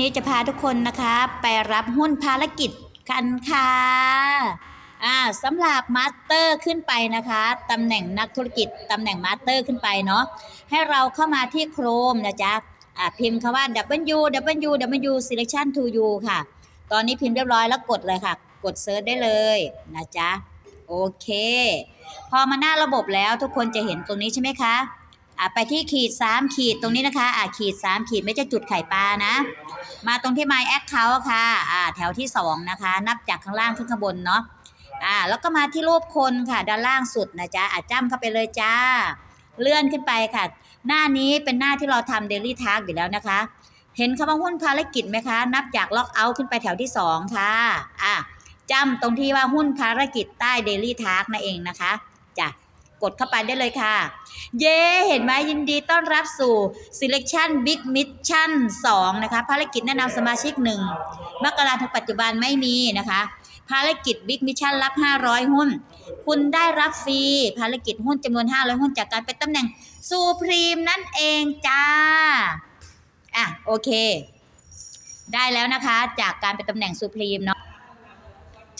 นี้จะพาทุกคนนะคะ ไปรับหุ้นภารกิจกันค่ะอ่าสำหรับมาสเตอร์ขึ้นไปนะคะตำแหน่งนักธุรกิจตำแหน่งมาสเตอร์ขึ้นไปเนาะให้เราเข้ามาที่โครมนะจ๊ะอ่าพิมพ์คำว่า W W W selection to you ค่ะ ตอนนี้พิมพ์เรียบร้อยแล้วกดเลยค่ะ กดเซิร์ชได้เลยนะจ๊ะโอเค พอมาหน้าระบบแล้วทุกคนจะเห็นตรงนี้ใช่ไหมคะ อ่าไปที่ขีด 3 ขีดตรงนี้นะคะอ่าขีด 3 ขีดไม่ใช่จุดไข่ปลานะ มาตรงที่ My Account ค่ะอ่าแถวที่ 2 นะคะ นับจากข้างล่างขึ้นข้างบนเนาะอ่าแล้วก็มาที่รูปคนค่ะ ด้านล่างสุดนะจ๊ะอาจ้ำเข้าไปเลยจ้า เลื่อนขึ้นไปค่ะ หน้านี้เป็นหน้าที่เราทำ Daily Task อยู่แล้วนะคะ เห็นคำว่าหุ้นภารกิจไหมคะ นับจากล็อกเอาท์ขึ้นไปแถวที่ 2 ค่ะอ่าจำตรงที่ว่าหุ้นภารกิจใต้ Daily Task นั่นเองนะคะจ้ะ กดเข้าไปได้เลยค่ะ เย้ เห็นไหมยินดีต้อนรับสู่ Selection Big Mission 2 นะคะ ภารกิจแนะนำสมาชิก 1 มกราถึงปัจจุบันไม่มีนะคะ ภารกิจ Big Mission รับ 500 หุ้น คุณได้รับฟรี ภารกิจหุ้นจำนวน 500 หุ้นจากการเป็นตำแหน่งซูพรีมนั่นเองจ้า อะ โอเค ได้แล้วนะคะจากการเป็นตำแหน่งซูพรีมเนาะ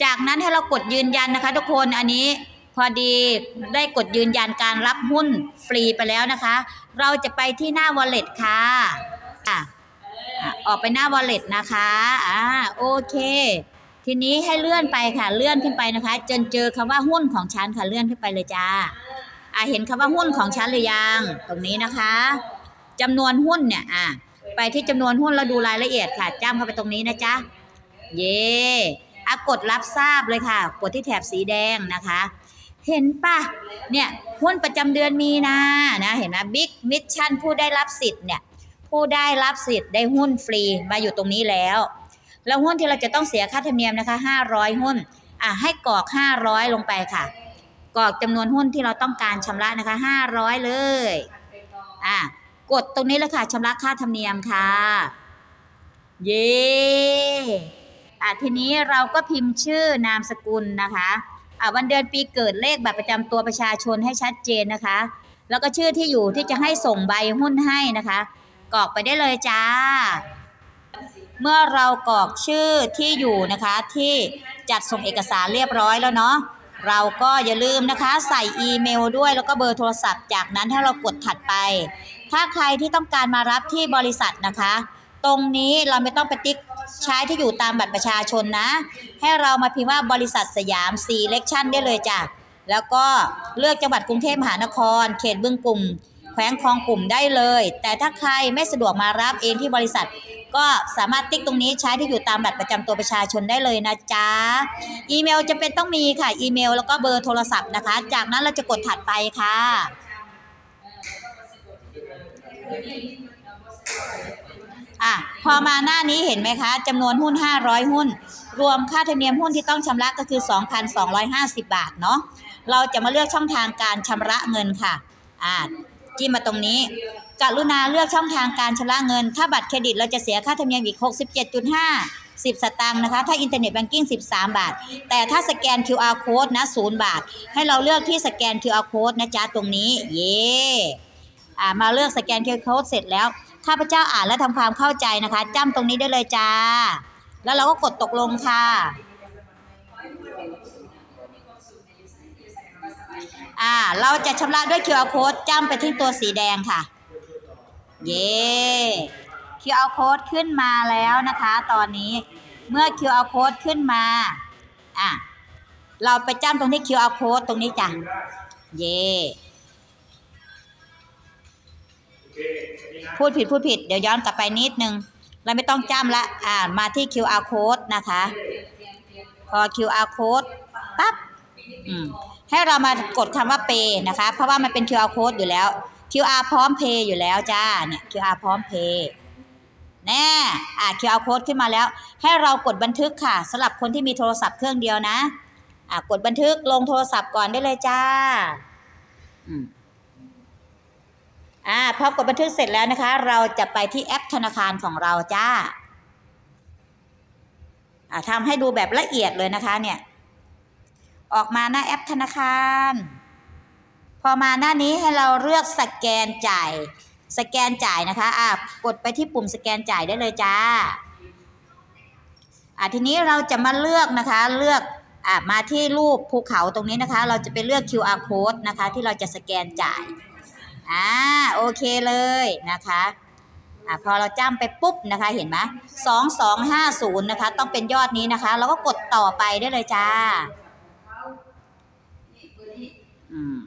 จากนั้นให้เรากดยืนยันนะคะทุกคนอันนี้ พอดีได้กดยืนยันการรับหุ้นฟรีไปแล้วนะคะ เราจะไปที่หน้า wallet ค่ะอะออกไปหน้า wallet นะคะอ่าโอเคทีนี้ให้เลื่อนไปค่ะเลื่อนขึ้นไปนะคะ จนเจอคำว่าหุ้นของฉันค่ะเลื่อนขึ้นไปเลยจ้าอะเห็นคำว่าหุ้นของฉันหรือยังตรงนี้นะคะจำนวนหุ้นเนี่ยอะไปที่จำนวนหุ้นแล้วดูรายละเอียดค่ะจ้ำเข้าไปตรงนี้นะจ๊ะเย่อะกดรับทราบเลยค่ะ กดที่แถบสีแดงนะคะ เห็นปะเนี่ยหุ้นประจำเดือนมีนานะเห็นไหมบิ๊กมิชชั่นผู้ได้รับสิทธิ์เนี่ยผู้ได้รับสิทธิ์ได้หุ้นฟรีมาอยู่ตรงนี้แล้ว แล้วหุ้นที่เราจะต้องเสียค่าธรรมเนียมนะคะ 500 หุ้นอะให้กรอก 500 ลงไปค่ะกรอกจำนวนหุ้นที่เราต้องการชำระนะคะ 500 เลยอะกดตรงนี้เลยค่ะชำระค่าธรรมเนียมค่ะ เย้อะทีนี้เราก็พิมพ์ชื่อนามสกุลนะคะ อะวันเดือนปีเกิดเลขบัตรประจำตัวประชาชนให้ชัดเจนนะคะ แล้วก็ชื่อที่อยู่ที่จะให้ส่งใบหุ้นให้นะคะ กรอกไปได้เลยจ้า เมื่อเรากรอกชื่อที่อยู่นะคะ ที่จัดส่งเอกสารเรียบร้อยแล้วเนาะเราก็อย่าลืมนะคะ ใส่อีเมลด้วยแล้วก็เบอร์โทรศัพท์ จากนั้นให้เรากดถัดไป ถ้าใครที่ต้องการมารับที่บริษัทนะคะ ตรงนี้เราไม่ต้องไปติ๊กใช้ที่อยู่ตามบัตรประชาชนนะ ให้เรามาพิมพ์ว่าบริษัทสยาม Selection ได้เลยจ้ะแล้วก็เลือกจังหวัดกรุงเทพมหานคร เขตบึงกลุ่ม แขวงคลองกลุ่มได้เลย แต่ถ้าใครไม่สะดวกมารับเองที่บริษัท ก็สามารถติ๊กตรงนี้ใช้ที่อยู่ตามบัตรประจำตัวประชาชนได้เลยนะจ๊ะ อีเมลจะเป็นต้องมีค่ะ อีเมลแล้วก็เบอร์โทรศัพท์นะคะ จากนั้นเราจะกดถัดไปค่ะ พอมาหน้านี้เห็นไหมคะจำนวนหุ้น 500 หุ้น รวมค่าธรรมเนียมหุ้นที่ต้องชำระก็คือ 2,250 บาทเนาะเราจะมาเลือกช่องทางการชำระเงินค่ะอ่าจิ้มมาตรงนี้กรุณาเลือกช่องทางการชำระเงิน ถ้าบัตรเครดิตเราจะเสียค่าธรรมเนียมอีก 67.5 10 สตางค์นะคะ ถ้าอินเทอร์เน็ตแบงกิ้ง 13 บาท แต่ถ้าสแกน QR code นะ 0 บาท ให้เราเลือกที่สแกน QR code นะจ๊ะ ตรงนี้ เย่อ่ามาเลือกสแกน QR code เสร็จแล้ว ข้าพเจ้าอ่านและทำความเข้าใจนะคะจ้ำตรงนี้ได้เลยจ้า แล้วเราก็กดตกลงค่ะอ่า เราจะชำระด้วย QR code จ้ำไปที่ตัวสีแดงค่ะ เย้ QR code ขึ้นมาแล้วนะคะ ตอนนี้เมื่อ QR code ขึ้นมา อะ เราไปจ้ำตรงที่ QR code ตรงนี้จ้ะ เย้ พูดผิดพูดผิด เดี๋ยวย้อนกลับไปนิดนึง เราไม่ต้องจ้ำละ อ่า มาที่ QR code นะคะ พอ QR code ปั๊บอืมให้เรามากดคำว่า pay นะคะ เพราะว่ามันเป็น QR code อยู่แล้ว QR พร้อม pay อยู่แล้วจ้า เนี่ย QR พร้อม pay แน่อ่า QR code ขึ้นมาแล้ว ให้เรากดบันทึกค่ะสำหรับคนที่มีโทรศัพท์เครื่องเดียวนะ อ่ากดบันทึกลงโทรศัพท์ก่อนได้เลยจ้า อืม อ่าพอกดบันทึกเสร็จแล้วนะคะ เราจะไปที่แอปธนาคารของเราจ้าอ่าทำให้ดูแบบละเอียดเลยนะคะเนี่ย ออกมาหน้าแอปธนาคาร พอมาหน้านี้ให้เราเลือกสแกนจ่าย สแกนจ่ายนะคะอ่ากดไปที่ปุ่มสแกนจ่ายได้เลยจ้าอะทีนี้เราจะมาเลือกนะคะ เลือกอะมาที่รูปภูเขาตรงนี้นะคะ เราจะไปเลือก QR code นะคะ ที่เราจะสแกนจ่าย อ่าโอเคเลยนะคะอะพอเราจ้ำไปปุ๊บนะคะเห็นไหมสองสองห้าศูนย์นะคะ ต้องเป็นยอดนี้นะคะ เราก็กดต่อไปได้เลยจ้าอืม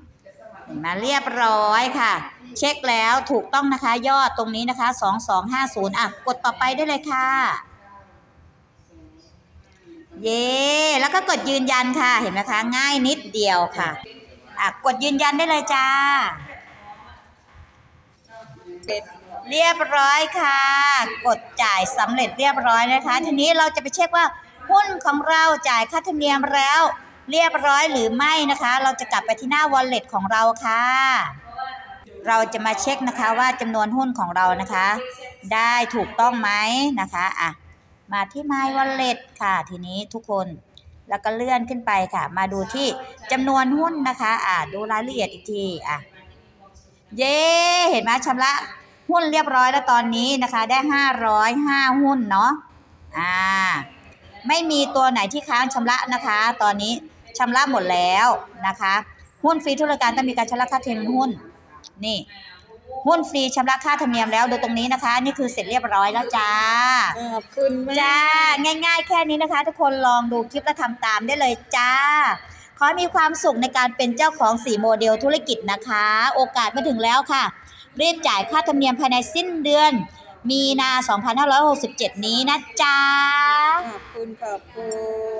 เห็นไหมเรียบร้อยค่ะ เช็คแล้วถูกต้องนะคะยอดตรงนี้นะคะสองสองห้าศูนย์อะกดต่อไปได้เลยค่ะ เย้แล้วก็กดยืนยันค่ะ เห็นไหมคะ ง่ายนิดเดียวค่ะอะกดยืนยันได้เลยจ้า เรียบร้อยค่ะ กดจ่ายสำเร็จเรียบร้อยนะคะ ทีนี้เราจะไปเช็คว่าหุ้นของเราจ่ายค่าธรรมเนียมแล้ว เรียบร้อยหรือไม่นะคะ เราจะกลับไปที่หน้า wallet ของเราค่ะ เราจะมาเช็คนะคะว่าจำนวนหุ้นของเรานะคะ ได้ถูกต้องไหมนะคะอะมาที่ My Wallet ค่ะ ทีนี้ทุกคนแล้วก็เลื่อนขึ้นไปค่ะ มาดูที่จำนวนหุ้นนะคะ อ่าดูรายละเอียดอีกที อะ เย้ เห็นไหมชำระ หุ้นเรียบร้อยแล้วตอนนี้นะคะได้505หุ้นเนาะอ่าไม่มีตัวไหนที่ค้างชำระนะคะ ตอนนี้ชำระหมดแล้วนะคะ หุ้นฟรีธุรการต้องมีการชำระค่าธรรมเนียมหุ้นนี่หุ้นฟรีชำระค่าธรรมเนียมแล้วดูตรงนี้นะคะ นี่คือเสร็จเรียบร้อยแล้วจ้าขอบคุณมากจ้าง่าย ๆ แค่นี้นะคะ ทุกคนลองดูคลิปและทำตามได้เลยจ้า ขอให้มีความสุขในการเป็นเจ้าของสีโมเดลธุรกิจนะคะ โอกาสมาถึงแล้วค่ะ รีบจ่ายค่าธรรมเนียมภายในสิ้นเดือน มีนา 2567 นี้นะจ๊ะ ขอบคุณขอบคุณ